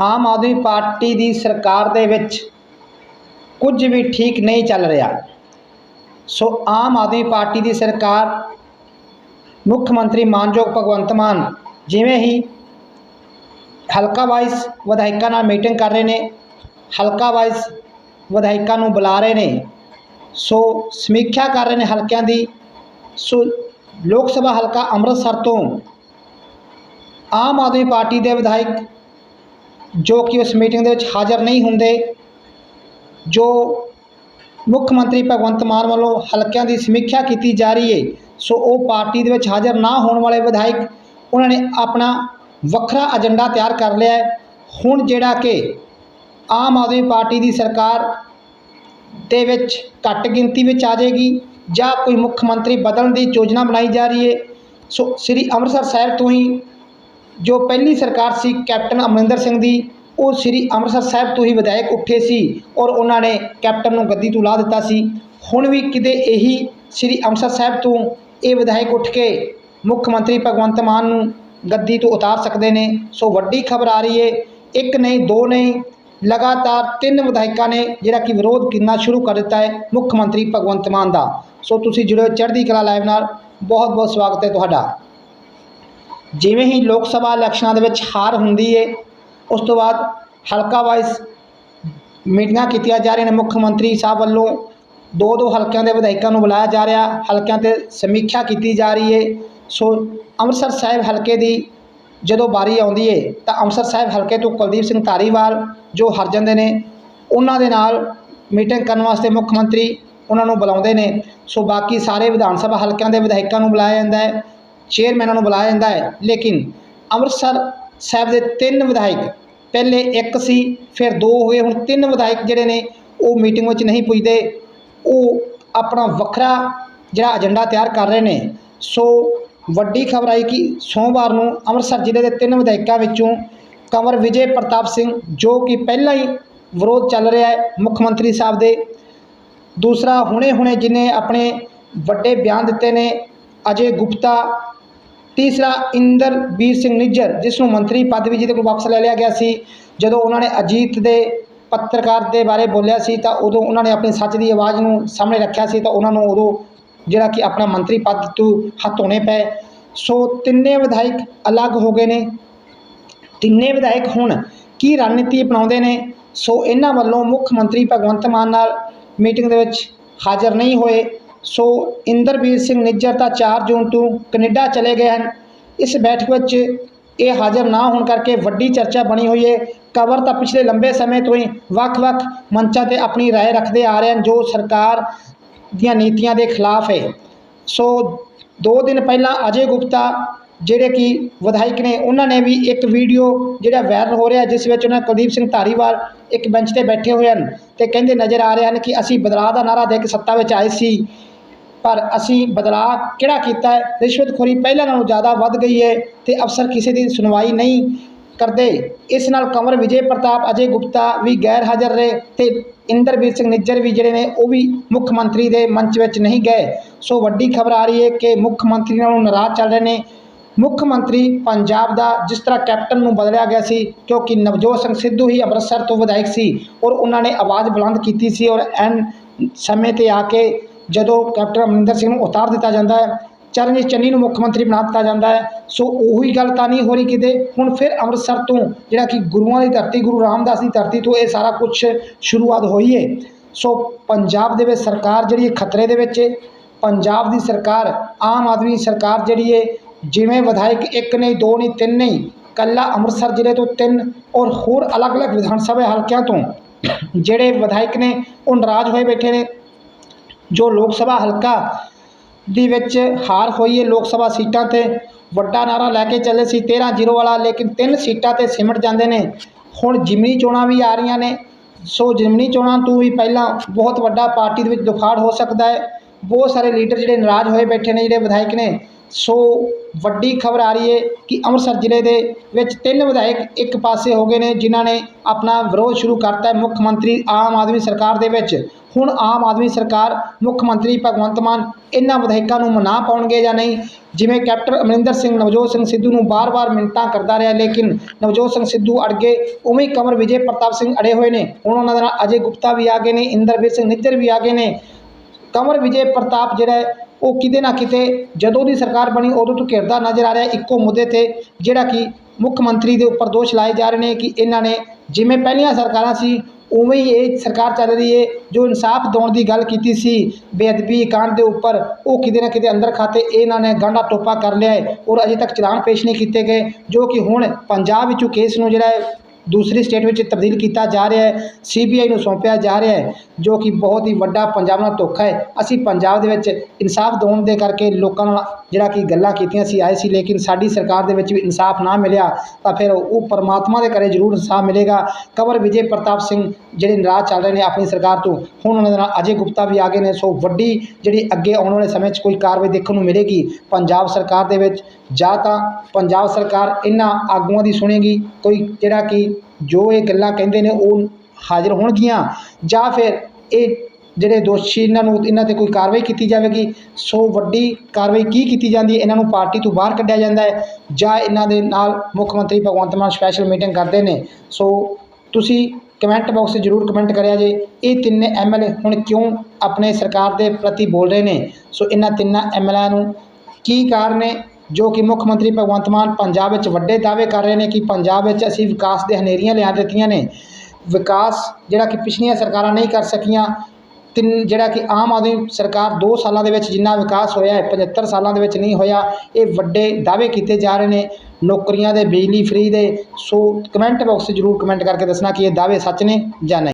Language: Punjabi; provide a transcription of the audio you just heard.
ਆਮ ਆਦਮੀ ਪਾਰਟੀ ਦੀ ਸਰਕਾਰ ਦੇ ਵਿੱਚ ਕੁਝ ਵੀ ਠੀਕ ਨਹੀਂ ਚੱਲ ਰਿਹਾ। ਸੋ ਆਮ ਆਦਮੀ ਪਾਰਟੀ ਦੀ ਸਰਕਾਰ, ਮੁੱਖ ਮੰਤਰੀ ਮਾਨਯੋਗ ਭਗਵੰਤ ਮਾਨ ਜਿਵੇਂ ਹੀ ਹਲਕਾ ਵਾਈਜ਼ ਵਿਧਾਇਕਾਂ ਨਾਲ ਮੀਟਿੰਗ ਕਰ ਰਹੇ ਨੇ, ਹਲਕਾ ਵਾਈਜ਼ ਵਿਧਾਇਕਾਂ ਨੂੰ ਬੁਲਾ ਰਹੇ ਨੇ, ਸੋ ਸਮੀਖਿਆ ਕਰ ਰਹੇ ਨੇ ਹਲਕਿਆਂ ਦੀ, ਸੋ ਲੋਕ ਸਭਾ ਹਲਕਾ ਅੰਮ੍ਰਿਤਸਰ ਤੋਂ ਆਮ ਆਦਮੀ ਪਾਰਟੀ ਦੇ ਵਿਧਾਇਕ ਜੋ ਕਿ ਉਸ ਮੀਟਿੰਗ ਦੇ ਵਿੱਚ ਹਾਜ਼ਰ ਨਹੀਂ ਹੁੰਦੇ, ਜੋ ਮੁੱਖ ਮੰਤਰੀ ਭਗਵੰਤ ਮਾਨ ਵੱਲੋਂ ਹਲਕਿਆਂ ਦੀ ਸਮੀਖਿਆ ਕੀਤੀ ਜਾ ਰਹੀ ਹੈ, ਸੋ ਉਹ ਪਾਰਟੀ ਦੇ ਵਿੱਚ ਹਾਜ਼ਰ ਨਾ ਹੋਣ ਵਾਲੇ ਵਿਧਾਇਕ, ਉਹਨਾਂ ਨੇ ਆਪਣਾ ਵੱਖਰਾ ਏਜੰਡਾ ਤਿਆਰ ਕਰ ਲਿਆ ਹੈ। ਹੁਣ ਜਿਹੜਾ ਕਿ ਆਮ ਆਦਮੀ ਪਾਰਟੀ ਦੀ ਸਰਕਾਰ ਦੇ ਵਿੱਚ ਘੱਟ ਗਿਣਤੀ ਵਿੱਚ ਆ ਜਾਏਗੀ ਜਾਂ ਕੋਈ ਮੁੱਖ ਮੰਤਰੀ ਬਦਲਣ ਦੀ ਯੋਜਨਾ ਬਣਾਈ ਜਾ ਰਹੀ ਹੈ, ਸੋ ਸ੍ਰੀ ਅੰਮ੍ਰਿਤਸਰ ਸਾਹਿਬ ਤੋਂ ਹੀ ਜੋ ਪਹਿਲੀ ਸਰਕਾਰ ਸੀ ਕੈਪਟਨ ਅਮਰਿੰਦਰ ਸਿੰਘ ਦੀ, ਉਹ ਸ੍ਰੀ ਅੰਮ੍ਰਿਤਸਰ ਸਾਹਿਬ ਤੋਂ ਹੀ ਵਿਧਾਇਕ ਉੱਠੇ ਸੀ ਔਰ ਉਹਨਾਂ ਨੇ ਕੈਪਟਨ ਨੂੰ ਗੱਦੀ ਤੋਂ ਲਾ ਦਿੱਤਾ ਸੀ। ਹੁਣ ਵੀ ਕਿਤੇ ਇਹੀ ਸ੍ਰੀ ਅੰਮ੍ਰਿਤਸਰ ਸਾਹਿਬ ਤੋਂ ਇਹ ਵਿਧਾਇਕ ਉੱਠ ਕੇ ਮੁੱਖ ਮੰਤਰੀ ਭਗਵੰਤ ਮਾਨ ਨੂੰ ਗੱਦੀ ਤੋਂ ਉਤਾਰ ਸਕਦੇ ਨੇ। ਸੋ ਵੱਡੀ ਖਬਰ ਆ ਰਹੀ ਹੈ ਇੱਕ ਨਹੀਂ, ਦੋ ਨਹੀਂ, ਲਗਾਤਾਰ ਤਿੰਨ ਵਿਧਾਇਕਾਂ ਨੇ ਜਿਹੜਾ ਕਿ ਵਿਰੋਧ ਕਰਨਾ ਸ਼ੁਰੂ ਕਰ ਦਿੱਤਾ ਹੈ ਮੁੱਖ ਮੰਤਰੀ ਭਗਵੰਤ ਮਾਨ ਦਾ। ਸੋ ਤੁਸੀਂ ਜੁੜੋ ਚੜ੍ਹਦੀ ਕਲਾ ਲਾਈਵ ਨਾਲ। ਬਹੁਤ ਬਹੁਤ ਸਵਾਗਤ ਹੈ ਤੁਹਾਡਾ। ਜਿਵੇਂ ਹੀ ਲੋਕ ਸਭਾ ਇਲੈਕਸ਼ਨਾਂ ਦੇ ਵਿੱਚ ਹਾਰ ਹੁੰਦੀ ਹੈ ਉਸ ਤੋਂ ਬਾਅਦ ਹਲਕਾ ਵਾਈਜ਼ ਮੀਟਿੰਗਾਂ ਕੀਤੀਆਂ ਜਾ ਰਹੀਆਂ ਨੇ, ਮੁੱਖ ਮੰਤਰੀ ਸਾਹਿਬ ਵੱਲੋਂ ਦੋ ਦੋ ਹਲਕਿਆਂ ਦੇ ਵਿਧਾਇਕਾਂ ਨੂੰ ਬੁਲਾਇਆ ਜਾ ਰਿਹਾ, ਹਲਕਿਆਂ ਤੇ ਸਮੀਖਿਆ ਕੀਤੀ ਜਾ ਰਹੀ ਹੈ ਸੋ ਅੰਮ੍ਰਿਤਸਰ ਸਾਹਿਬ ਹਲਕੇ ਦੀ ਜਦੋਂ ਵਾਰੀ ਆਉਂਦੀ ਹੈ ਤਾਂ ਅੰਮ੍ਰਿਤਸਰ ਸਾਹਿਬ ਹਲਕੇ ਤੋਂ ਕੁਲਦੀਪ ਸਿੰਘ ਧਾਰੀਵਾਲ ਜੋ ਹਰ ਜਾਂਦੇ ਨੇ, ਉਹਨਾਂ ਦੇ ਨਾਲ ਮੀਟਿੰਗ ਕਰਨ ਵਾਸਤੇ ਮੁੱਖ ਮੰਤਰੀ ਉਹਨਾਂ ਨੂੰ ਬੁਲਾਉਂਦੇ ਨੇ। ਸੋ ਬਾਕੀ ਸਾਰੇ ਵਿਧਾਨ ਸਭਾ ਹਲਕਿਆਂ ਦੇ ਵਿਧਾਇਕਾਂ ਨੂੰ ਬੁਲਾਇਆ ਜਾਂਦਾ ਹੈ ਚੇਅਰਮੈਨਾਂ ਨੂੰ ਬੁਲਾਇਆ ਜਾਂਦਾ ਹੈ। ਲੇਕਿਨ ਅੰਮ੍ਰਿਤਸਰ ਸਾਹਿਬ ਦੇ ਤਿੰਨ ਵਿਧਾਇਕ, ਪਹਿਲੇ ਇੱਕ ਸੀ, ਫਿਰ ਦੋ ਹੋਏ, ਹੁਣ ਤਿੰਨ ਵਿਧਾਇਕ ਜਿਹੜੇ ਨੇ, ਉਹ ਮੀਟਿੰਗ ਵਿੱਚ ਨਹੀਂ ਪੁੱਜਦੇ। ਉਹ ਆਪਣਾ ਵੱਖਰਾ ਜਿਹੜਾ ਏਜੰਡਾ ਤਿਆਰ ਕਰ ਰਹੇ ਨੇ। ਸੋ ਵੱਡੀ ਖਬਰ ਆਈ ਕਿ ਸੋਮਵਾਰ ਨੂੰ ਅੰਮ੍ਰਿਤਸਰ ਜ਼ਿਲ੍ਹੇ ਦੇ ਤਿੰਨ ਵਿਧਾਇਕਾਂ ਵਿੱਚੋਂ ਕੰਵਰ ਵਿਜੇ ਪ੍ਰਤਾਪ ਸਿੰਘ, ਜੋ ਕਿ ਪਹਿਲਾਂ ਹੀ ਵਿਰੋਧ ਚੱਲ ਰਿਹਾ ਹੈ ਮੁੱਖ ਮੰਤਰੀ ਸਾਹਿਬ ਦੇ। ਦੂਸਰਾ ਹੁਣੇ ਹੁਣੇ ਜਿਹਨੇ ਆਪਣੇ ਵੱਡੇ ਬਿਆਨ ਦਿੱਤੇ ਨੇ, ਅਜੇ ਗੁਪਤਾ ਤੀਸਰਾ ਇੰਦਰਬੀਰ ਸਿੰਘ ਨਿੱਜਰ ਜਿਸ ਨੂੰ ਮੰਤਰੀ ਪਦ ਵੀ ਜਿਹਦੇ ਕੋਲ ਵਾਪਸ ਲੈ ਲਿਆ ਗਿਆ ਸੀ, ਜਦੋਂ ਉਹਨਾਂ ਨੇ ਅਜੀਤ ਦੇ ਪੱਤਰਕਾਰ ਦੇ ਬਾਰੇ ਬੋਲਿਆ ਸੀ, ਤਾਂ ਉਦੋਂ ਉਹਨਾਂ ਨੇ ਆਪਣੀ ਸੱਚ ਦੀ ਆਵਾਜ਼ ਨੂੰ ਸਾਹਮਣੇ ਰੱਖਿਆ ਸੀ, ਤਾਂ ਉਹਨਾਂ ਨੂੰ ਉਦੋਂ ਜਿਹੜਾ ਕਿ ਆਪਣਾ ਮੰਤਰੀ ਪਦ ਤੋਂ ਹਟਾਉਣੇ ਪਏ। ਸੋ ਤਿੰਨੇ ਵਿਧਾਇਕ ਅਲੱਗ ਹੋ ਗਏ ਨੇ। ਤਿੰਨੇ ਵਿਧਾਇਕ ਹੁਣ ਕੀ ਰਣਨੀਤੀ ਅਪਣਾਉਂਦੇ ਨੇ? ਸੋ ਇਹਨਾਂ ਵੱਲੋਂ ਮੁੱਖ ਮੰਤਰੀ ਭਗਵੰਤ ਮਾਨ ਨਾਲ ਮੀਟਿੰਗ ਦੇ ਵਿੱਚ ਹਾਜ਼ਰ ਨਹੀਂ ਹੋਏ। ਸੋ ਇੰਦਰਬੀਰ ਸਿੰਘ ਨਿੱਜਰ ਤਾਂ 4 ਜੂਨ ਤੋਂ ਕੈਨੇਡਾ ਚਲੇ ਗਏ ਹਨ ਇਸ ਬੈਠਕ ਵਿੱਚ ਇਹ ਹਾਜ਼ਰ ਨਾ ਹੋਣ ਕਰਕੇ ਵੱਡੀ ਚਰਚਾ ਬਣੀ ਹੋਈ ਹੈ ਕਵਰ ਤਾਂ ਪਿਛਲੇ ਲੰਬੇ ਸਮੇਂ ਤੋਂ ਹੀ ਵੱਖ-ਵੱਖ ਮੰਚਾਂ ਤੇ ਆਪਣੀ رائے ਰੱਖਦੇ ਆ ਰਹੇ ਹਨ ਜੋ ਸਰਕਾਰ ਦੀਆਂ ਨੀਤੀਆਂ ਦੇ ਖਿਲਾਫ ਹੈ ਸੋ ਦੋ ਦਿਨ ਪਹਿਲਾਂ ਅਜੇ ਗੁਪਤਾ ਜਿਹੜੇ ਕਿ ਵਿਧਾਇਕ ਨੇ ਉਹਨਾਂ ਨੇ ਵੀ ਇੱਕ ਵੀਡੀਓ ਜਿਹੜਾ ਵਾਇਰਲ ਹੋ ਰਿਹਾ ਜਿਸ ਵਿੱਚ ਉਹਨਾਂ ਕੁਲਦੀਪ ਸਿੰਘ ਧਾਰੀਵਾਲ ਇੱਕ ਬੈਂਚ ਤੇ ਬੈਠੇ ਹੋਏ ਹਨ ਤੇ ਕਹਿੰਦੇ ਨਜ਼ਰ ਆ ਰਹੇ ਹਨ ਕਿ ਅਸੀਂ ਬਦਲਾਅ ਦਾ ਨਾਰਾ ਦੇ ਕੇ ਸੱਤਾ ਵਿੱਚ ਆਏ ਸੀ ਪਰ ਅਸੀਂ ਬਦਲਾਅ ਕਿਹੜਾ ਕੀਤਾ ਹੈ? ਰਿਸ਼ਵਤਖੋਰੀ ਪਹਿਲਾਂ ਨਾਲੋਂ ਜ਼ਿਆਦਾ ਵੱਧ ਗਈ ਹੈ ਤੇ ਅਫਸਰ ਕਿਸੇ ਦੀ ਸੁਣਵਾਈ ਨਹੀਂ ਕਰਦੇ। ਇਸ ਨਾਲ ਕੰਵਰ ਵਿਜੇ ਪ੍ਰਤਾਪ, ਅਜੇ ਗੁਪਤਾ ਵੀ ਗੈਰ ਹਾਜ਼ਰ ਰਹੇ ਤੇ ਇੰਦਰਵੀਰ ਸਿੰਘ ਨਿੱਜਰ ਵੀ ਜਿਹੜੇ ਨੇ ਉਹ ਵੀ ਮੁੱਖ ਮੰਤਰੀ ਦੇ ਮੰਚ ਵਿੱਚ ਨਹੀਂ ਗਏ। ਸੋ ਵੱਡੀ ਖਬਰ ਆ ਰਹੀ ਹੈ ਕਿ ਮੁੱਖ ਮੰਤਰੀ ਨਾਲੋਂ ਨਾਰਾਜ਼ ਚੱਲ ਰਹੇ ਨੇ। ਮੁੱਖ ਮੰਤਰੀ ਪੰਜਾਬ ਦਾ ਜਿਸ ਤਰ੍ਹਾਂ ਕੈਪਟਨ ਨੂੰ ਬਦਲਿਆ ਗਿਆ ਸੀ, ਕਿਉਂਕਿ ਨਵਜੋਤ ਸਿੰਘ ਸਿੱਧੂ ਹੀ ਅੰਮ੍ਰਿਤਸਰ ਤੋਂ ਵਿਧਾਇਕ ਸੀ ਔਰ ਉਹਨਾਂ ਨੇ ਆਵਾਜ਼ ਬੁਲੰਦ ਕੀਤੀ ਸੀ ਔਰ ਐਨ ਸਮੇਂ ਤੇ ਆ ਕੇ ਜਦੋਂ ਕੈਪਟਨ ਅਮਰਿੰਦਰ ਸਿੰਘ ਨੂੰ ਉਤਾਰ ਦਿੱਤਾ ਜਾਂਦਾ ਹੈ ਚਰਨਜੀਤ ਚੰਨੀ ਨੂੰ ਮੁੱਖ ਮੰਤਰੀ ਬਣਾ ਦਿੱਤਾ ਜਾਂਦਾ ਹੈ, ਸੋ ਉਹੀ ਗੱਲ ਤਾਂ ਨਹੀਂ ਹੋ ਰਹੀ ਕਿਤੇ। ਹੁਣ ਫਿਰ ਅੰਮ੍ਰਿਤਸਰ ਤੋਂ ਜਿਹੜਾ ਕਿ ਗੁਰੂਆਂ ਦੀ ਧਰਤੀ, ਗੁਰੂ ਰਾਮਦਾਸ ਦੀ ਧਰਤੀ ਤੋਂ ਇਹ ਸਾਰਾ ਕੁਝ ਸ਼ੁਰੂਆਤ ਹੋਈ ਹੈ। ਸੋ ਪੰਜਾਬ ਦੇ ਵਿੱਚ ਸਰਕਾਰ ਜਿਹੜੀ ਹੈ ਖਤਰੇ ਦੇ ਵਿੱਚ ਹੈ। ਪੰਜਾਬ ਦੀ ਸਰਕਾਰ, ਆਮ ਆਦਮੀ ਸਰਕਾਰ ਜਿਹੜੀ ਹੈ, ਜਿਵੇਂ ਵਿਧਾਇਕ ਇੱਕ ਨਹੀਂ, ਦੋ ਨਹੀਂ, ਤਿੰਨ ਨਹੀਂ ਕੱਲਾ ਅੰਮ੍ਰਿਤਸਰ ਜ਼ਿਲ੍ਹੇ ਤੋਂ ਤਿੰਨ ਔਰ ਹੋਰ ਅਲੱਗ-ਅਲੱਗ ਵਿਧਾਨ ਸਭਾ ਹਲਕਿਆਂ ਤੋਂ ਜਿਹੜੇ ਵਿਧਾਇਕ ਨੇ, ਉਹ ਨਾਰਾਜ਼ ਹੋਏ ਬੈਠੇ ਨੇ। ਜੋ ਲੋਕ ਸਭਾ ਹਲਕਾ ਦੀ ਵਿੱਚ ਹਾਰ ਹੋਈ ਹੈ ਲੋਕ ਸਭਾ ਸੀਟਾਂ ਤੇ, ਵੱਡਾ ਨਾਰਾ ਲੈ ਕੇ ਚੱਲੇ ਸੀ 13 ਜ਼ੀਰੋ ਵਾਲਾ, ਲੇਕਿਨ ਤਿੰਨ ਸੀਟਾਂ ਤੇ ਸਿਮਟ ਜਾਂਦੇ ਨੇ। ਹੁਣ ਜਿਮਨੀ ਚੋਣਾਂ ਵੀ ਆ ਰਹੀਆਂ ਨੇ, ਸੋ ਜਿਮਨੀ ਚੋਣਾਂ ਤੋਂ ਵੀ ਪਹਿਲਾਂ ਬਹੁਤ ਵੱਡਾ ਪਾਰਟੀ ਦੇ ਵਿੱਚ ਦੁਖਾੜ ਹੋ ਸਕਦਾ ਹੈ। ਬਹੁਤ ਸਾਰੇ ਲੀਡਰ ਜਿਹੜੇ ਨਾਰਾਜ਼ ਹੋਏ ਬੈਠੇ ਨੇ, ਜਿਹੜੇ ਵਿਧਾਇਕ ਨੇ। ਸੋ ਵੱਡੀ ਖਬਰ ਆ ਰਹੀ ਹੈ ਕਿ ਅੰਮ੍ਰਿਤਸਰ ਜ਼ਿਲ੍ਹੇ ਦੇ ਵਿੱਚ ਤਿੰਨ ਵਿਧਾਇਕ ਇੱਕ ਪਾਸੇ ਹੋ ਗਏ ਨੇ, ਜਿਨ੍ਹਾਂ ਨੇ ਆਪਣਾ ਵਿਰੋਧ ਸ਼ੁਰੂ ਕਰਤਾ ਹੈ ਮੁੱਖ ਮੰਤਰੀ ਆਮ ਆਦਮੀ ਸਰਕਾਰ ਦੇ ਵਿੱਚ। ਹੁਣ ਆਮ ਆਦਮੀ ਸਰਕਾਰ, ਮੁੱਖ ਮੰਤਰੀ ਭਗਵੰਤ ਮਾਨ ਇਹਨਾਂ ਵਿਧਾਇਕਾਂ ਨੂੰ ਮਨਾ ਪਾਉਣਗੇ ਜਾਂ ਨਹੀਂ? ਜਿਵੇਂ ਕੈਪਟਨ ਅਮਰਿੰਦਰ ਸਿੰਘ, ਨਵਜੋਤ ਸਿੰਘ ਸਿੱਧੂ ਨੂੰ ਬਾਰ-ਬਾਰ ਮਿੰਟਾਂ ਕਰਦਾ ਰਿਹਾ, ਲੇਕਿਨ ਨਵਜੋਤ ਸਿੰਘ ਸਿੱਧੂ ਅੜ ਗਏ ਉਵੇਂ ਹੀ ਕਮਰ ਵਿਜੇ ਪ੍ਰਤਾਪ ਸਿੰਘ ਅੜੇ ਹੋਏ ਨੇ। ਹੁਣ ਉਹਨਾਂ ਦੇ ਨਾਲ ਅਜੇ ਗੁਪਤਾ ਵੀ ਆ ਗਏ ਨੇ, ਇੰਦਰਵੀਰ ਸਿੰਘ ਨਿੱਜਰ ਵੀ ਆ ਗਏ ਨੇ। ਕੰਵਰ ਵਿਜੇ ਪ੍ਰਤਾਪ ਜਿਹੜਾ ਹੈ ਉਹ ਕਿਤੇ ਨਾ ਕਿਤੇ ਜਦੋਂ ਦੀ ਸਰਕਾਰ ਬਣੀ ਉਦੋਂ ਤੋਂ ਘਿਰਦਾ ਨਜ਼ਰ ਆ ਰਿਹਾ ਇੱਕੋ ਮੁੱਦੇ ਤੇ ਜਿਹੜਾ ਕਿ ਮੁੱਖ ਮੰਤਰੀ ਦੇ ਉੱਪਰ ਦੋਸ਼ ਲਾਏ ਜਾ ਰਹੇ ਨੇ ਕਿ ਇਹਨਾਂ ਨੇ ਜਿਵੇਂ ਪਹਿਲੀਆਂ ਸਰਕਾਰਾਂ ਸੀ ਉਵੇਂ ਹੀ ਇਹ ਸਰਕਾਰ ਚੱਲ ਰਹੀ ਹੈ ਜੋ ਇਨਸਾਫ ਦਿਵਾਉਣ ਦੀ ਗੱਲ ਕੀਤੀ ਸੀ ਬੇਅਦਬੀ ਕਾਂਡ ਦੇ ਉੱਪਰ ਉਹ ਕਿਤੇ ਨਾ ਕਿਤੇ ਅੰਦਰ ਖਾਤੇ ਇਹਨਾਂ ਨੇ ਗਾਂਡਾ ਟੋਪਾ ਕਰ ਲਿਆ ਹੈ ਔਰ ਅਜੇ ਤੱਕ ਚਲਾਨ ਪੇਸ਼ ਨਹੀਂ ਕੀਤੇ ਗਏ ਜੋ ਕਿ ਹੁਣ ਪੰਜਾਬ ਵਿੱਚੋਂ ਕੇਸ ਨੂੰ ਜਿਹੜਾ ਹੈ ਦੂਸਰੀ ਸਟੇਟ ਵਿੱਚ ਤਬਦੀਲ ਕੀਤਾ ਜਾ ਰਿਹਾ ਹੈ ਸੀਬੀਆਈ ਨੂੰ ਸੌਂਪਿਆ ਜਾ ਰਿਹਾ ਹੈ, ਜੋ ਕਿ ਬਹੁਤ ਹੀ ਵੱਡਾ ਪੰਜਾਬ ਨਾਲ ਧੋਖਾ ਹੈ। ਅਸੀਂ ਪੰਜਾਬ ਦੇ ਵਿੱਚ ਇਨਸਾਫ ਦਿਵਾਉਣ ਦੇ ਕਰਕੇ ਲੋਕਾਂ ਨਾਲ ਜਿਹੜਾ ਕਿ ਗੱਲਾਂ ਕੀਤੀਆਂ ਸੀ, ਆਏ ਸੀ, ਲੇਕਿਨ ਸਾਡੀ ਸਰਕਾਰ ਦੇ ਵਿੱਚ ਵੀ ਇਨਸਾਫ ਨਾ ਮਿਲਿਆ, ਤਾਂ ਫਿਰ ਉਹ ਪਰਮਾਤਮਾ ਦੇ ਘਰੇ ਜ਼ਰੂਰ ਇਨਸਾਫ ਮਿਲੇਗਾ। ਕਵਰ ਵਿਜੇ ਪ੍ਰਤਾਪ ਸਿੰਘ ਜਿਹੜੇ ਨਾਰਾਜ਼ ਚੱਲ ਰਹੇ ਨੇ ਆਪਣੀ ਸਰਕਾਰ ਤੋਂ, ਹੁਣ ਉਹਨਾਂ ਦੇ ਨਾਲ ਅਜੇ ਗੁਪਤਾ ਵੀ ਆ ਗਏ ਨੇ, ਸੋ ਵੱਡੀ ਜਿਹੜੀ ਅੱਗੇ ਆਉਣ ਵਾਲੇ ਸਮੇਂ 'ਚ ਕੋਈ ਕਾਰਵਾਈ ਦੇਖਣ ਨੂੰ ਮਿਲੇਗੀ। ਪੰਜਾਬ ਸਰਕਾਰ ਦੇ ਵਿੱਚ ਜਾਂ ਤਾਂ ਪੰਜਾਬ ਸਰਕਾਰ ਇਹਨਾਂ ਆਗੂਆਂ ਦੀ ਸੁਣੇਗੀ, ਕੋਈ ਜਿਹੜਾ ਕਿ ਜੋ ਇਹ ਗੱਲਾਂ ਕਹਿੰਦੇ ਨੇ ਉਹ ਹਾਜ਼ਰ ਹੋਣਗੀਆਂ, ਜਾਂ ਫਿਰ ਇਹ ਜਿਹੜੇ ਦੋਸ਼ੀ ਇਹਨਾਂ ਨੂੰ, ਇਹਨਾਂ ਤੇ ਕੋਈ ਕਾਰਵਾਈ ਕੀਤੀ ਜਾਵੇਗੀ, ਸੋ ਵੱਡੀ ਕਾਰਵਾਈ ਕੀ ਕੀਤੀ ਜਾਂਦੀ ਹੈ, ਇਹਨਾਂ ਨੂੰ ਪਾਰਟੀ ਤੋਂ ਬਾਹਰ ਕੱਢਿਆ ਜਾਂਦਾ ਹੈ, ਜਾਂ ਇਹਨਾਂ ਦੇ ਨਾਲ ਮੁੱਖ ਮੰਤਰੀ ਭਗਵੰਤ ਮਾਨ ਸਪੈਸ਼ਲ ਮੀਟਿੰਗ ਕਰਦੇ ਨੇ, ਸੋ ਤੁਸੀਂ ਕਮੈਂਟ ਬਾਕਸ 'ਚ ਜ਼ਰੂਰ ਕਮੈਂਟ ਕਰਿਆ ਜੇ, ਇਹ ਤਿੰਨੇ ਐਮਐਲਏ ਹੁਣ ਕਿਉਂ ਆਪਣੇ ਸਰਕਾਰ ਦੇ ਪ੍ਰਤੀ ਬੋਲ ਰਹੇ ਨੇ, ਸੋ ਇਹਨਾਂ ਤਿੰਨਾਂ ਐਮਐਲਏ ਨੂੰ ਕੀ ਕਾਰਨ ਨੇ ਜੋ ਕਿ ਮੁੱਖ ਮੰਤਰੀ ਭਗਵੰਤ ਮਾਨ ਪੰਜਾਬ ਵਿੱਚ ਵੱਡੇ ਦਾਅਵੇ ਕਰ ਰਹੇ ਨੇ ਕਿ ਪੰਜਾਬ ਵਿੱਚ ਅਸੀਂ ਵਿਕਾਸ ਦੇ ਹਨੇਰੀਆਂ ਲਿਆ ਦਿੱਤੀਆਂ ਨੇ। ਵਿਕਾਸ ਜਿਹੜਾ ਕਿ ਪਿਛਲੀਆਂ ਸਰਕਾਰਾਂ ਨਹੀਂ ਕਰ ਸਕੀਆਂ, ਤਿੰਨ ਜਿਹੜਾ ਕਿ ਆਮ ਆਦਮੀ ਸਰਕਾਰ 2 ਸਾਲਾਂ ਦੇ ਵਿੱਚ ਜਿੰਨਾ ਵਿਕਾਸ ਹੋਇਆ ਹੈ 75 ਸਾਲਾਂ ਦੇ ਵਿੱਚ ਨਹੀਂ ਹੋਇਆ, ਇਹ ਵੱਡੇ ਦਾਅਵੇ ਕੀਤੇ ਜਾ ਰਹੇ ਨੇ। ਨੌਕਰੀਆਂ ਦੇ, ਬਿਜਲੀ ਫ੍ਰੀ ਦੇ, ਸੋ ਕਮੈਂਟ ਬਾਕਸ 'ਚ ਜ਼ਰੂਰ ਕਮੈਂਟ ਕਰਕੇ ਦੱਸਣਾ ਕਿ ਇਹ ਦਾਅਵੇ ਸੱਚ ਨੇ ਜਾਂ ਨਹੀਂ।